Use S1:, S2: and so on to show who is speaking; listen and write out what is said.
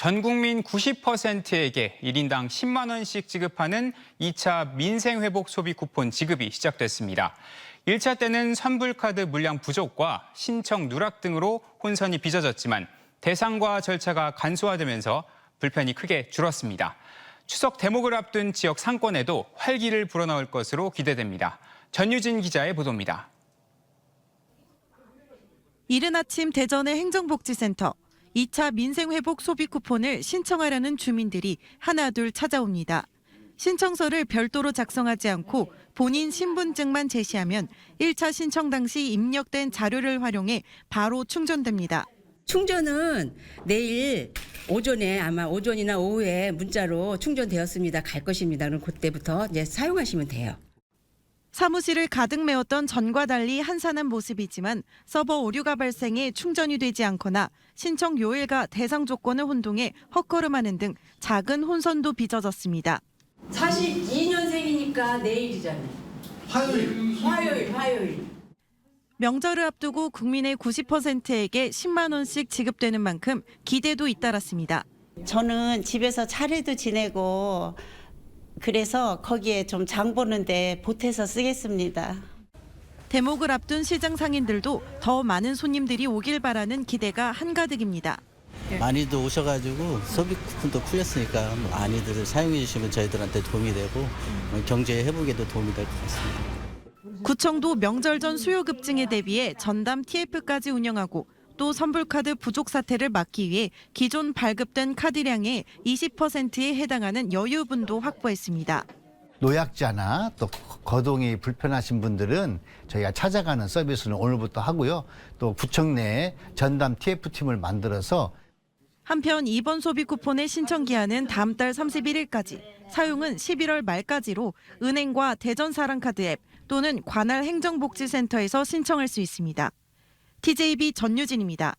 S1: 전 국민 90%에게 1인당 10만 원씩 지급하는 2차 민생 회복 소비 쿠폰 지급이 시작됐습니다. 1차 때는 선불카드 물량 부족과 신청 누락 등으로 혼선이 빚어졌지만 대상과 절차가 간소화되면서 불편이 크게 줄었습니다. 추석 대목을 앞둔 지역 상권에도 활기를 불어넣을 것으로 기대됩니다. 전유진 기자의 보도입니다.
S2: 이른 아침 대전의 행정복지센터 2차 민생회복 소비 쿠폰을 신청하려는 주민들이 하나둘 찾아옵니다. 신청서를 별도로 작성하지 않고 본인 신분증만 제시하면 1차 신청 당시 입력된 자료를 활용해 바로 충전됩니다.
S3: 충전은 내일 오전에 아마 오전이나 오후에 문자로 충전되었습니다. 갈 것입니다. 그럼 그때부터 이제 사용하시면 돼요.
S2: 사무실을 가득 메웠던 전과 달리 한산한 모습이지만 서버 오류가 발생해 충전이 되지 않거나 신청 요일과 대상 조건을 혼동해 헛걸음하는 등 작은 혼선도 빚어졌습니다.
S3: 42년생이니까 내일이잖아요. 화요일. 화요일, 화요일.
S2: 명절을 앞두고 국민의 90%에게 10만 원씩 지급되는 만큼 기대도 잇따랐습니다.
S4: 저는 집에서 차례도 지내고 그래서 거기에 좀 장 보는데 보태서 쓰겠습니다.
S2: 대목을 앞둔 시장 상인들도 더 많은 손님들이 오길 바라는 기대가 한가득입니다.
S5: 많이들 오셔가지고 소비 쿠폰도 풀렸으니까 많이들 사용해 주시면 저희들한테 도움이 되고 경제 회복에도 도움이 될 것 같습니다.
S2: 구청도 명절 전 수요 급증에 대비해 전담 TF까지 운영하고 또 선불카드 부족 사태를 막기 위해 기존 발급된 카드량의 20%에 해당하는 여유분도 확보했습니다.
S6: 노약자나 또 거동이 불편하신 분들은 저희가 찾아가는 서비스는 오늘부터 하고요. 또 구청 내에 전담 TF팀을 만들어서
S2: 한편 이번 소비 쿠폰의 신청 기한은 다음 달 31일까지, 사용은 11월 말까지로 은행과 대전 사랑카드 앱 또는 관할 행정복지센터에서 신청할 수 있습니다. TJB 전유진입니다.